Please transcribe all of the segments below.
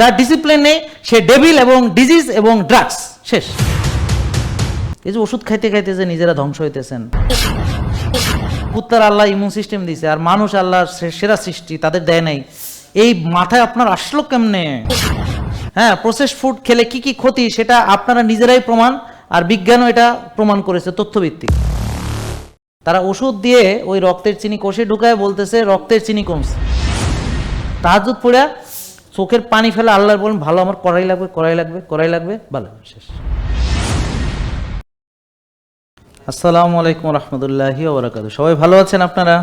যার ডিসিপ্লিন নেই সে ডেভিল এবং ডিজিজ এবং ড্রাগস শেষ। এই যে ওষুধ খাইতে খাইতে যে নিজেরা ধ্বংস হইতেছেন। আল্লাহ ইমিউন সিস্টেম দিছে, আর মানুষ আল্লাহর সেরা সৃষ্টি, তাদের দেয় নাই। এই মাথায় আপনার আসলো কেমনে? হ্যাঁ প্রসেস ফুড খেলে কি কি ক্ষতি সেটা আপনারা নিজেরাই প্রমাণ, আর বিজ্ঞানও এটা প্রমাণ করেছে তথ্যভিত্তিক। তারা ওষুধ দিয়ে ওই রক্তের চিনি কষে ঢুকায় বলতেছে, রক্তের চিনি কমছে। তাহাজুদ পড়া চোখের পানি ফেলে আল্লাহর বলেন, ভালো আমার করাই লাগবে করাই লাগবে করাই লাগবে, ভালো, শেষ। আসসালামু আলাইকুম রহমতুল্লাহি ওবরাকাত সবাই ভালো আছেন আপনারা?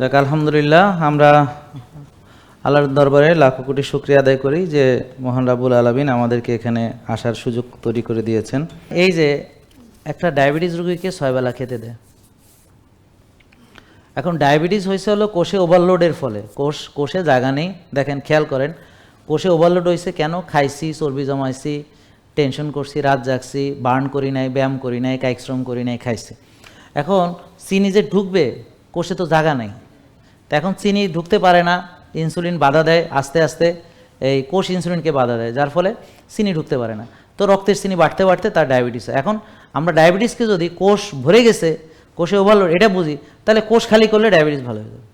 যাক, আলহামদুলিল্লাহ, আমরা আল্লাহর দরবারে লাখো কোটি শুক্রিয়া আদায় করি যে মোহন রাবুল আলমিন আমাদেরকে এখানে আসার সুযোগ তৈরি করে দিয়েছেন। এই যে একটা ডায়াবেটিস রোগীকে ছয়বেলা খেতে দেয়। এখন ডায়াবেটিস হয়েছে হলো কোষে ওভারলোডের ফলে। কোষ, কোষে জায়গা নেই। দেখেন, খেয়াল করেন, কোষে ওভারলোড হয়েছে কেন? খাইছি, চর্বি জমাইছি টেনশন করছি, রাত জাগছি বার্ন করি নাই, ব্যায়াম করি নাই, কায়িক করি নাই, খাইছি। এখন চিনি যে ঢুকবে, কোষে তো জায়গা নেই। তো এখন চিনি ঢুকতে পারে না ইনসুলিন বাধা দেয়, আস্তে আস্তে এই কোষ ইনসুলিনকে বাধা দেয়, যার ফলে চিনি ঢুকতে পারে না। তো রক্তের চিনি বাড়তে বাড়তে তার ডায়াবেটিস এখন আমরা ডায়াবেটিসকে যদি কোষ ভরে গেছে কোষে ওভারলোড এটা বুঝি। তাহলে কোষ খালি করলে ডায়াবেটিস ভালো হয়ে যাবে।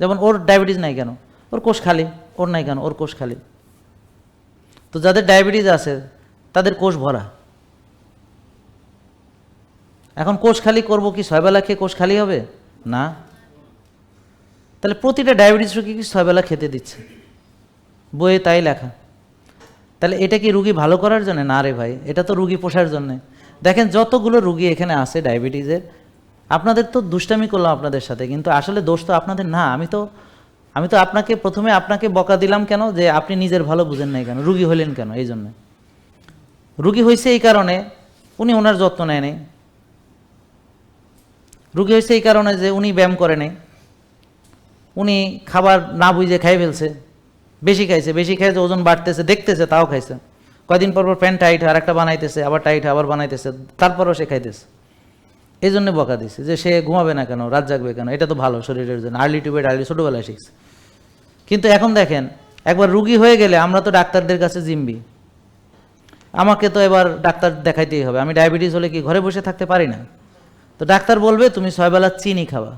যেমন ওর ডায়াবেটিস নাই কেন? ওর কোষ খালি, ওর নাই কেন? ওর কোষ খালি। তো যাদের ডায়াবেটিস আছে, তাদের কোষ ভরা। এখন কোষ খালি করব কি ছয়বেলা খেয়ে কোষ খালি হবে? না। তাহলে প্রতিটা ডায়াবেটিস রোগী কি ছয়বেলা খেতে দিচ্ছে? বইয়ে তাই লেখা। তাহলে এটা কি রুগী ভালো করার জন্য? না রে ভাই, এটা তো রুগী পোষার জন্যে। দেখেন যতগুলো রুগী এখানে আছে ডায়াবেটিসের আপনাদের তো দুষ্টামি করলাম আপনাদের সাথে, কিন্তু আসলে দোষ তো আপনাদের না। আমি তো আমি তো আপনাকে প্রথমে আপনাকে বকা দিলাম কেন যে আপনি নিজের ভালো বুঝেন নাই কেন? রুগী হলেন কেন এই জন্য? রুগী হয়েছে এই কারণে উনি ওনার যত্ন নেয় নাই। রুগী হয়েছে এই কারণে যে উনি ব্যায়াম করে নেই। উনি খাবার না বুঝে খাই ফেলছে। বেশি খাইছে বেশি খাইছে ওজন বাড়তেছে, দেখতেছে, তাও খাইছে। কয়দিন পর পর প্যান্ট টাইট আর একটা বানাইতেছে, আবার টাইট আবার বানাইতেছে, তারপরও সে খাইতেছে। এই জন্য বকা দিছে যে সে ঘুমাবে না কেন, রাত জাগবে কেন? এটা তো ভালো শরীরের জন্য। আর্লি টু বেড আর্লি ছোটোবেলায় শিখছে। কিন্তু এখন দেখেন, একবার রুগী হয়ে গেলে আমরা তো ডাক্তারদের কাছে জিম্বি। আমাকে তো এবার ডাক্তার দেখাইতেই হবে। আমি ডায়াবেটিস হলে কি ঘরে বসে থাকতে পারি না? তো ডাক্তার বলবে, তুমি ছয়বেলা চিনি খাবা।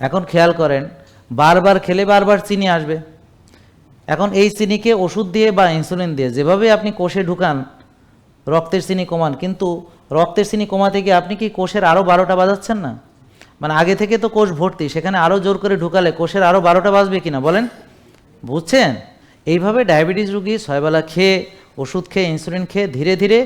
এখন খেয়াল করেন, বারবার খেলে বারবার চিনি আসবে। এখন এই চিনিকে ওষুধ দিয়ে বা ইনসুলিন দিয়ে যেভাবে আপনি কোষে ঢুকান, রক্তের চিনি কমান, কিন্তু রক্তের চিনি কমাতে গিয়ে আপনি কি কোষের আরও বারোটা বাজাচ্ছেন না? মানে আগে থেকে তো কোষ ভর্তি, সেখানে আরও জোর করে ঢুকালে কোষের আরও বারোটা বাজবে কিনা বলেন? বুঝছেন? এইভাবে ডায়াবেটিস রুগী ছয়বেলা খেয়ে, ওষুধ খেয়ে ইনসুলিন খেয়ে ধীরে ধীরে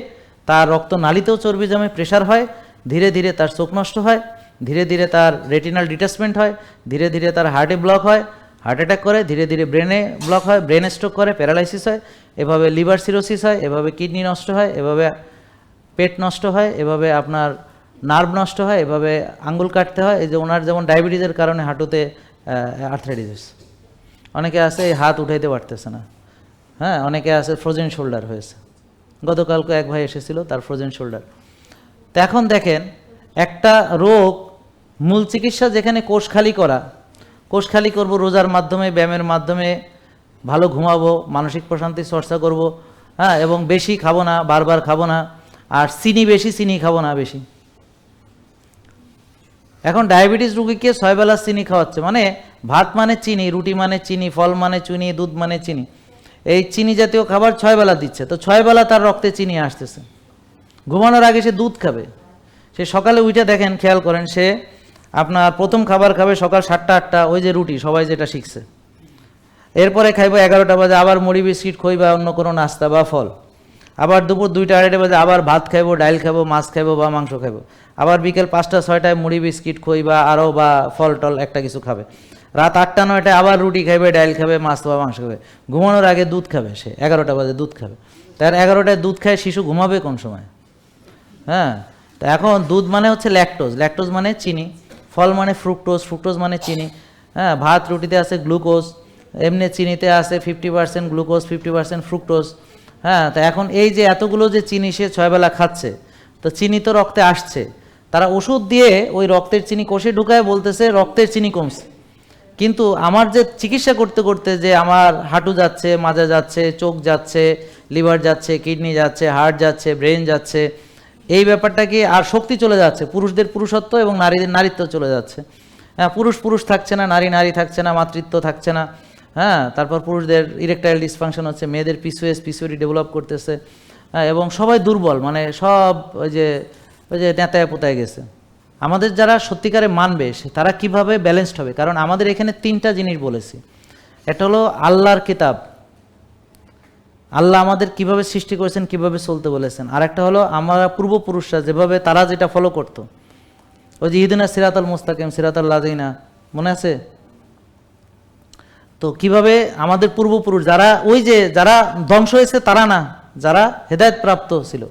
তার রক্ত নালিতেও চর্বি জমে প্রেশার হয়, ধীরে ধীরে তার চোখ নষ্ট হয়, ধীরে ধীরে তার রেটিনাল ডিটাচমেন্ট হয়, ধীরে ধীরে তার হার্টে ব্লক হয় হার্ট অ্যাটাক করে, ধীরে ধীরে ব্রেনে ব্লক হয় ব্রেন স্ট্রোক করে প্যারালাইসিস হয়, এভাবে লিভার সিরোসিস হয়, এভাবে কিডনি নষ্ট হয়, এভাবে পেট নষ্ট হয়, এভাবে আপনার নার্ভ নষ্ট হয়, এভাবে আঙ্গুল কাটতে হয়, এই যে ওনার যেমন ডায়াবেটিসের কারণে হাঁটুতে আর্থ্রাইটিস অনেকে আছে এই হাত উঠাইতে পারতেছে না। হ্যাঁ অনেকে আছে ফ্রোজেন শোল্ডার হয়েছে। গতকালকে এক ভাই এসেছিল তার ফ্রোজেন শোল্ডার তো এখন দেখেন, একটা রোগ মূল চিকিৎসা যেখানে কোষ খালি করা, কোষ খালি করব, রোজার মাধ্যমে, ব্যায়ামের মাধ্যমে, ভালো ঘুমাবো, মানসিক প্রশান্তি চর্চা করব হ্যাঁ এবং বেশি খাব না, বারবার খাব না আর চিনি বেশি, চিনি খাব না বেশি। এখন ডায়াবেটিস রুগীকে ছয়বেলা চিনি খাওয়াচ্ছে? মানে ভাত মানে চিনি, রুটি মানে চিনি, ফল মানে চিনি, দুধ মানে চিনি। এই চিনি জাতীয় খাবার ছয়বেলা দিচ্ছে। তো ছয়বেলা তার রক্তে চিনি আসতেছে। ঘুমানোর আগে সে দুধ খাবে। সে সকালে উঠে দেখেন, খেয়াল করেন, সে আপনার প্রথম খাবার খাবে সকাল সাতটা, আটটা, ওই যে রুটি, সবাই যেটা শিখছে। এরপরে খাইবো এগারোটা বাজে, আবার মুড়ি, বিস্কিট, খই বা অন্য কোনো নাস্তা বা ফল। আবার দুপুর দুইটা আড়াইটা বাজে আবার ভাত খাইবো, ডাইল খাব মাছ খাইবো বা মাংস খাইবো। আবার বিকেল পাঁচটা, ছয়টায় মুড়ি, বিস্কিট, খই বা আরও বা ফল টল একটা কিছু খাবে। রাত আটটা, নয়টায় আবার রুটি খাবে ডাইল খাবে, মাছ বা মাংস খাবে। ঘুমানোর আগে দুধ খাবে সে, এগারোটা বাজে দুধ খাবে। তার এগারোটায় দুধ খায় শিশু ঘুমাবে কোন সময়? হ্যাঁ তো এখন দুধ মানে হচ্ছে ল্যাকটোজ। ল্যাকটোজ মানে চিনি। ফল মানে ফ্রুক্টোজ ফ্রুক্টোজ মানে চিনি। হ্যাঁ ভাত রুটিতে আছে গ্লুকোজ, এমনি চিনিতে আছে fifty percent glucose, fifty percent fructose. হ্যাঁ তা এখন এই যে এতগুলো যে চিনি সে ছয়বেলা খাচ্ছে, তো চিনি তো রক্তে আসছে। তারা ওষুধ দিয়ে ওই রক্তের চিনি কষে ঢুকায় বলতেছে, রক্তের চিনি কমছে। কিন্তু আমার যে চিকিৎসা করতে করতে যে আমার হাঁটু যাচ্ছে, মাজা যাচ্ছে, চোখ যাচ্ছে, লিভার যাচ্ছে, কিডনি যাচ্ছে, হার্ট যাচ্ছে, ব্রেন যাচ্ছে, এই ব্যাপারটা কি আর শক্তি চলে যাচ্ছে? পুরুষদের পুরুষত্ব এবং নারীদের নারীত্ব চলে যাচ্ছে। হ্যাঁ পুরুষ পুরুষ থাকছে না, নারী নারী থাকছে না, মাতৃত্ব থাকছে না। হ্যাঁ তারপর পুরুষদের ইরেকটাইল ডিসফাংশন হচ্ছে মেয়েদের পিসুএস পিসুরি ডেভেলপ করতেছে হ্যাঁ, এবং সবাই দুর্বল মানে সব ওই যে ওই যে নেতায় পোতায় গেছে। আমাদের যারা সত্যিকারে মানবে তারা কীভাবে ব্যালেন্সড হবে? কারণ আমাদের এখানে তিনটা জিনিস বলেছি। একটা হলো আল্লাহর কিতাব। আল্লাহ আমাদের কীভাবে সৃষ্টি করেছেন কীভাবে চলতে বলেছেন। আর একটা হলো আমরা পূর্বপুরুষরা যেভাবে তারা যেটা ফলো করতো। ওই যে ইদিনা সিরাতাল মুস্তাকিম সিরাতাল লাজিনা মনে আছে? তো কীভাবে আমাদের পূর্বপুরুষ, যারা ওই যে যারা ধ্বংস হয়েছে তারা না, যারা হেদায়ত প্রাপ্ত ছিল,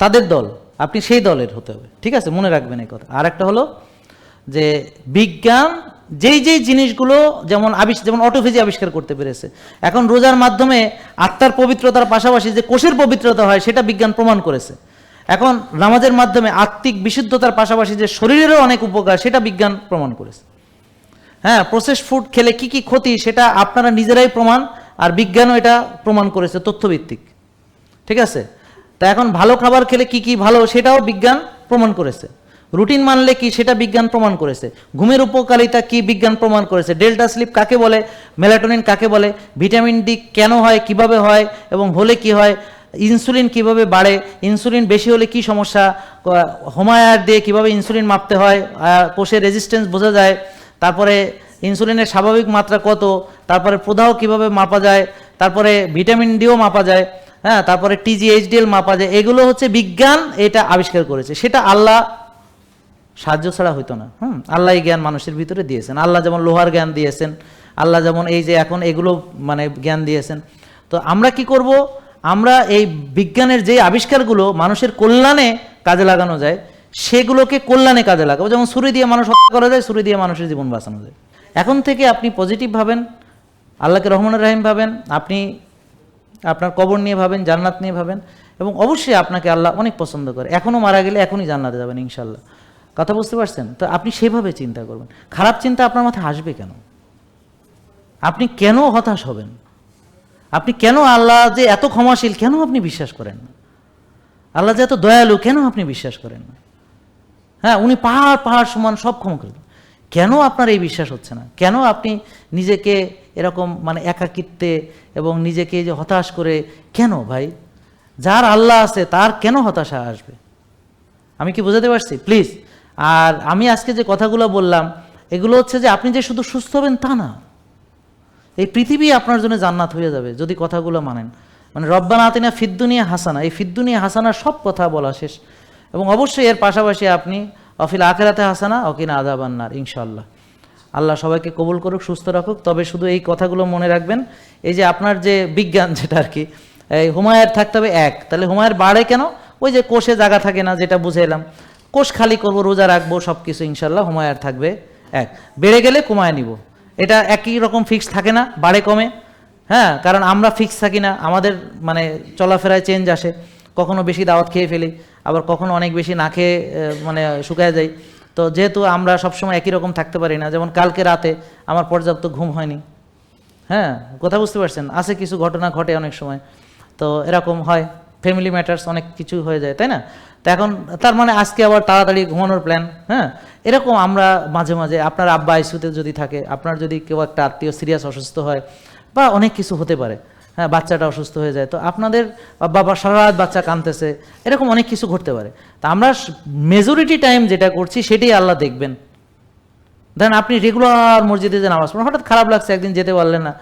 তাদের দল, আপনি সেই দলের হতে হবে, ঠিক আছে? মনে রাখবেন এই কথা। আর একটা হলো যে বিজ্ঞান যেই যেই জিনিসগুলো যেমন আবিষ্, যেমন অটোফিজি আবিষ্কার করতে পেরেছে, এখন রোজার মাধ্যমে আত্মার পবিত্রতার পাশাপাশি যে কোষের পবিত্রতা হয় সেটা বিজ্ঞান প্রমাণ করেছে। এখন নামাজের মাধ্যমে আত্মিক বিশুদ্ধতার পাশাপাশি যে শরীরেরও অনেক উপকার, সেটা বিজ্ঞান প্রমাণ করেছে। হ্যাঁ প্রসেস ফুড খেলে কি কি ক্ষতি সেটা আপনারা নিজেরাই প্রমাণ আর বিজ্ঞানও এটা প্রমাণ করেছে তথ্যভিত্তিক। ঠিক আছে? তা এখন ভালো খাবার খেলে কি কি ভালো সেটাও বিজ্ঞান প্রমাণ করেছে। রুটিন মানলে কি সেটা বিজ্ঞান প্রমাণ করেছে। ঘুমের উপকারিতা কি বিজ্ঞান প্রমাণ করেছে। ডেল্টা স্লিপ কাকে বলে? মেলাটোনিন কাকে বলে? ভিটামিন ডি কেন হয়? কীভাবে হয়? এবং হলে কি হয়? ইনসুলিন কীভাবে বাড়ে? ইনসুলিন বেশি হলে কি সমস্যা? হোমায়ার দিয়ে কীভাবে ইনসুলিন মাপতে হয়? কোষের রেজিস্ট্যান্স বোঝা যায়। তারপরে ইনসুলিনের স্বাভাবিক মাত্রা কত, তারপরে প্রদাহ কীভাবে মাপা যায়, তারপরে ভিটামিন ডিও মাপা যায় হ্যাঁ তারপরে টিজিএইচডিএল মাপা যায়, এগুলো হচ্ছে বিজ্ঞান এটা আবিষ্কার করেছে। সেটা আল্লাহ সাহায্য ছাড়া হইতো না। হুম, আল্লাহ এই জ্ঞান মানুষের ভিতরে দিয়েছেন। আল্লাহ যেমন লোহার জ্ঞান দিয়েছেন, আল্লাহ যেমন এই যে এখন এগুলো মানে জ্ঞান দিয়েছেন। তো আমরা কি করব? আমরা এই বিজ্ঞানের যে আবিষ্কারগুলো মানুষের কল্যাণে কাজে লাগানো যায় সেগুলোকে কল্যাণে কাজে লাগাবো। যেমন ছুরি দিয়ে মানুষ হত্যা করা যায় ছুরি দিয়ে মানুষের জীবন বাঁচানো যায়। এখন থেকে আপনি পজিটিভ ভাবেন, আল্লাহকে রহমান রাহিম ভাবেন, আপনি আপনার কবর নিয়ে ভাবেন, জান্নাত নিয়ে ভাবেন, এবং অবশ্যই আপনাকে আল্লাহ অনেক পছন্দ করে। এখনও মারা গেলে এখনই জান্নাতে যাবেন ইনশাল্লাহ কথা বুঝতে পারছেন? তো আপনি সেভাবে চিন্তা করবেন। খারাপ চিন্তা আপনার মাথায় আসবে কেন? আপনি কেন হতাশ হবেন? আপনি কেন আল্লাহ যে এত ক্ষমাশীল, কেন আপনি বিশ্বাস করেন না? আল্লাহ যে এত দয়ালু, কেন আপনি বিশ্বাস করেন না? হ্যাঁ উনি পাহাড় পাহাড় সমান সব ক্ষমা করে কেন আপনার এই বিশ্বাস হচ্ছে না? কেন আপনি নিজেকে এরকম মানে একাকিত্বে এবং নিজেকে যে হতাশ করে, কেন ভাই? যার আল্লাহ আছে, তার কেন হতাশা আসবে? আমি কি বোঝাতে পারছি? প্লিজ আর আমি আজকে যে কথাগুলো বললাম, এগুলো হচ্ছে যে আপনি যে শুধু সুস্থ হবেন তা না। এই পৃথিবী আপনার জন্য জান্নাত হয়ে যাবে, যদি কথাগুলো মানেন। মানে রব্বানা আতিনা ফিদ্দুনিয়া হাসানা। এই ফিদ্দুনিয়া হাসানার সব কথা বলা শেষ। এবং অবশ্যই এর পাশাপাশি আপনি, অফিল আখেরাতে হাসানা, অকিনা আদাবান্নার ইনশাল্লাহ আল্লাহ সবাইকে কবুল করুক, সুস্থ রাখুক। তবে শুধু এই কথাগুলো মনে রাখবেন, এই যে আপনার যে বিজ্ঞান যেটা আর কি, এই হুমায়ের থাকতে হবে এক। তাহলে হুমায়ের বাড়ে কেন? ওই যে কোষে জায়গা থাকে না, যেটা বুঝে এলাম। কোষ খালি করব, রোজা রাখব সব কিছু ইনশাল্লাহ হুমায়ার থাকবে এক। বেড়ে গেলে কমায় নিব। এটা একই রকম ফিক্স থাকে না, বাড়ে কমে। হ্যাঁ কারণ আমরা ফিক্স থাকি না, আমাদের মানে চলাফেরায় চেঞ্জ আসে। কখনো বেশি দাওয়াত খেয়ে ফেলি আবার কখনো অনেক বেশি না খেয়ে মানে শুকায় যাই। তো যেহেতু আমরা সবসময় একই রকম থাকতে পারি না, যেমন কালকে রাতে আমার পর্যাপ্ত ঘুম হয়নি। হ্যাঁ কথা বুঝতে পারছেন? আছে কিছু ঘটনা ঘটে অনেক সময়। তো এরকম হয় ফ্যামিলি ম্যাটার্স অনেক কিছু হয়ে যায়, তাই না? তো এখন তার মানে আজকে আবার তাড়াতাড়ি ঘুমানোর প্ল্যান হ্যাঁ? এরকম আমরা মাঝে মাঝে, আপনার আব্বা আইসুতে যদি থাকে, আপনার যদি কেউ একটা আত্মীয় সিরিয়াস অসুস্থ হয়, বা অনেক কিছু হতে পারে। হ্যাঁ বাচ্চাটা অসুস্থ হয়ে যায়। তো আপনাদের বাবা সারা রাত বাচ্চা কাঁদতেছে, এরকম অনেক কিছু ঘটতে পারে। তা আমরা মেজরিটি টাইম যেটা করছি, সেটাই আল্লাহ দেখবেন। দেন আপনি রেগুলার মসজিদে যে নামাজ পড়েন, হঠাৎ খারাপ লাগছে, একদিন যেতে পারলেন না।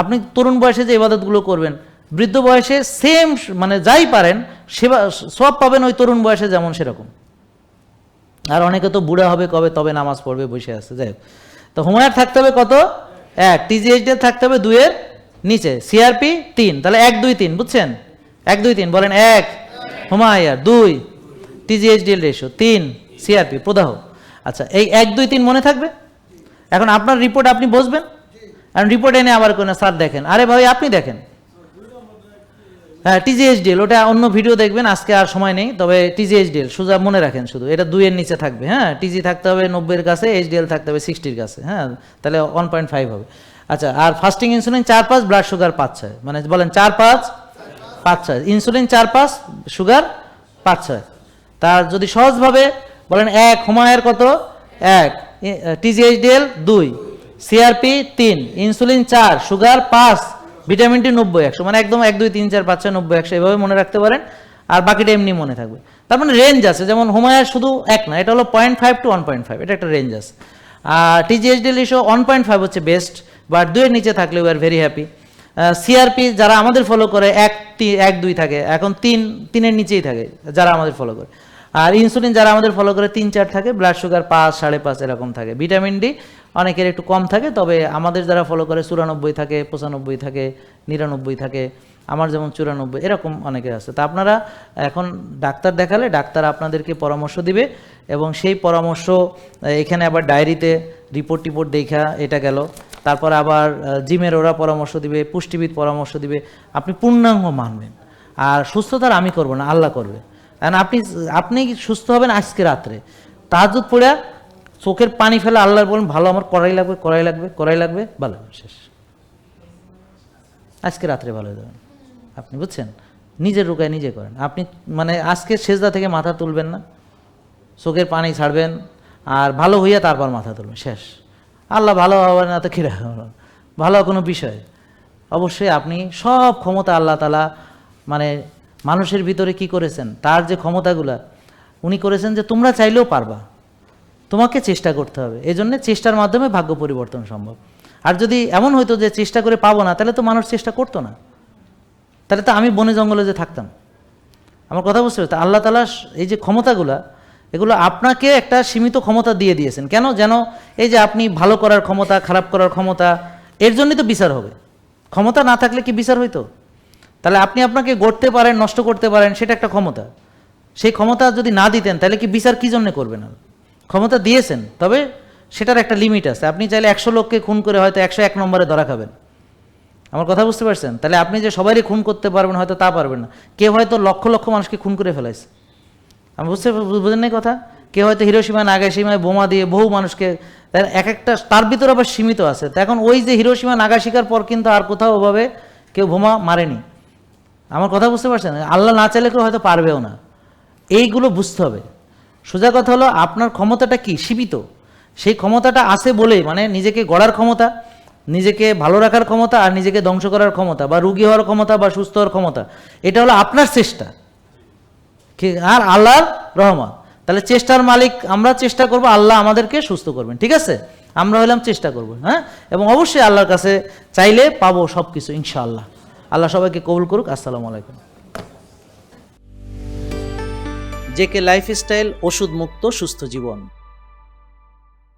আপনি তরুণ বয়সে যে ইবাদতগুলো করবেন, বৃদ্ধ বয়সে সেম মানে যাই পারেন, সেবা সব পাবেন ওই তরুণ বয়সে যেমন সেরকম। আর অনেকে তো বুড়া হবে, কবে তবে নামাজ পড়বে, বসে আছে, যাই হোক। তো হুমায়ার থাকতে হবে কত? এক। টিজিএইচডি থাকতে হবে দুইয়ের নিচে সিআরপি তিন, তাহলে এক, দুই, তিন, বুঝছেন? এক, দুই, তিন, বলেন এক। হুমায়ার, দুই। টিজিএইচডিএল রেশিও তিন। সিআরপি প্রদাহ। আচ্ছা এই এক, দুই, তিন মনে থাকবে? এখন আপনার রিপোর্ট আপনি বসবেন? আর রিপোর্ট এনে আবার কোনো স্যার দেখেন। আরে ভাই, আপনি দেখেন। হ্যাঁ টিজিএইচডিএল ওটা অন্য ভিডিও দেখবেন, আজকে আর সময় নেই, তবে টিজিএইচডিএল সোজা মনে রাখেন শুধু। এটা দুইয়ের নিচে থাকবে হ্যাঁ? টিজি থাকতে হবে নব্বইয়ের কাছে এইচডিএল থাকতে হবে সিক্সটির কাছে হ্যাঁ? তাহলে ওয়ান পয়েন্ট ফাইভ হবে। আচ্ছা আর ফাস্টিং ইনসুলিন চার পাঁচ ব্লাড সুগার পাঁচ ছয় মানে বলেন চার পাঁচ পাঁচ ছয় ইনসুলিন চার পাঁচ সুগার পাঁচ ছয় তার যদি সহজভাবে বলেন এক, হুমায়ের কত? এক। টিজিএইচডিএল দুই। সিআরপি তিন। ইনসুলিন চার সুগার পাঁচ। ভিটামিন ডি নব্বই, একশো। মানে একদম এক, দুই, তিন, চার, পাঁচ, ছয়, নব্বই, একশো। এভাবে মনে রাখতে পারেন। আর বাকিটা এমনি মনে থাকবে। তার মানে রেঞ্জ আছে। যেমন হুমায়ার শুধু এক না, এটা হলো point five two one point five এটা একটা রেঞ্জ আছে। TG HDL issue one point five হচ্ছে বেস্ট বাট দুইয়ের নিচে থাকলে we are very happy CRP যারা আমাদের ফলো করে, এক এক দুই থাকে। এখন তিন, তিনের নিচেই থাকে যারা আমাদের ফলো করে। আর ইনসুলিন যারা আমাদের ফলো করে, তিন, চার থাকে ব্লাড সুগার পাঁচ, সাড়ে পাঁচ, এরকম থাকে। ভিটামিন ডি অনেকের একটু কম থাকে, তবে আমাদের যারা ফলো করে, চুরানব্বই থাকে, পঁচানব্বই থাকে, নিরানব্বই থাকে। আমার যেমন চুরানব্বই, এরকম অনেকের আছে। তা আপনারা এখন ডাক্তার দেখালে ডাক্তার আপনাদেরকে পরামর্শ দিবে এবং সেই পরামর্শ এখানে আবার ডায়েরিতে রিপোর্ট টিপোর্ট দেখা এটা গেল। তারপর আবার জিমের ওরা পরামর্শ দিবে, পুষ্টিবিদ পরামর্শ দিবে। আপনি পূর্ণাঙ্গ মানবেন। আর সুস্থতার আমি করব না, আল্লাহ করবে। কারণ আপনি আপনি সুস্থ হবেন আজকে রাত্রে। তাহাজুদ পড়ে চোখের পানি ফেলে আল্লাহ বলেন, ভালো আমার করাই লাগবে করাই লাগবে করাই লাগবে। ভালো, শেষ। আজকে রাত্রে ভালো হয়ে যাবেন আপনি বুঝছেন? নিজের রুকায় নিজে করেন। আপনি মানে আজকে সেজদা থেকে মাথা তুলবেন না। চোখের পানি ছাড়বেন আর ভালো হইয়া তারপর মাথা তুলবেন। শেষ। আল্লাহ ভালো হবে না তো কিরা? ভালো কোনো বিষয়। অবশ্যই আপনি সব ক্ষমতা আল্লাহ তালা মানে মানুষের ভিতরে কি করেছেন? তার যে ক্ষমতাগুলা, উনি করেছেন যে তোমরা চাইলেও পারবা। তোমাকে চেষ্টা করতে হবে। এই জন্য চেষ্টার মাধ্যমে ভাগ্য পরিবর্তন সম্ভব। আর যদি এমন হইতো যে চেষ্টা করে পাবো না, তাহলে তো মানুষ চেষ্টা করতো না। তাহলে তো আমি বনে জঙ্গলে যে থাকতাম। আমার কথা বুঝতে পারছ? আল্লাহ তালা এই যে ক্ষমতাগুলা, এগুলো আপনাকে একটা সীমিত ক্ষমতা দিয়ে দিয়েছেন। কেন? যেন এই যে আপনি ভালো করার ক্ষমতা, খারাপ করার ক্ষমতা, এর জন্যই তো বিচার হবে। ক্ষমতা না থাকলে কি বিচার হইতো? তাহলে আপনি আপনাকে গড়তে পারেন, নষ্ট করতে পারেন, সেটা একটা ক্ষমতা। সেই ক্ষমতা যদি না দিতেন, তাহলে কি বিচার কি জন্য করবেন আর? ক্ষমতা দিয়েছেন, তবে সেটার একটা লিমিট আছে। আপনি চাইলে একশো লোককে খুন করে হয়তো একশো এক নম্বরে ধরা খাবেন। আমার কথা বুঝতে পারছেন? তাহলে আপনি যে সবারই খুন করতে পারবেন, হয়তো তা পারবেন না। কেউ হয়তো লক্ষ লক্ষ মানুষকে খুন করে ফেলাইছে। আমি বুঝতে বুঝেন নাই কথা? কেউ হয়তো হিরোসীমা নাগাসীমায় বোমা দিয়ে বহু মানুষকে এক একটা তার ভিতরে আবার সীমিত আছে। তা এখন ওই যে হিরোসীমা নাগাশিকার পর কিন্তু আর কোথাও ওভাবে কেউ বোমা মারেনি। আমার কথা বুঝতে পারছেন? আল্লাহ না চাইলে কেউ হয়তো পারবেও না। এইগুলো বুঝতে হবে। সোজা কথা হলো, আপনার ক্ষমতাটা কি? সীমিত। সেই ক্ষমতাটা আছে বলেই মানে নিজেকে গড়ার ক্ষমতা। নিজেকে ভালো রাখার ক্ষমতা আর নিজেকে ধ্বংস করার ক্ষমতা বা রুগী হওয়ার ক্ষমতা বা সুস্থ হওয়ার ক্ষমতা। এটা হলো আপনার চেষ্টা। আর আল্লাহর রহমত। তাহলে চেষ্টার মালিক, আমরা চেষ্টা করব আল্লাহ আমাদেরকে সুস্থ করবেন। ঠিক আছে? আমরা হলাম চেষ্টা করব হ্যাঁ? এবং অবশ্যই আল্লাহর কাছে চাইলে পাবো সব কিছু ইনশাআল্লাহ। আল্লাহ সবাইকে কবুল করুক। আসসালামু আলাইকুম। জেকে লাইফস্টাইল ওষুধ মুক্ত সুস্থ জীবন।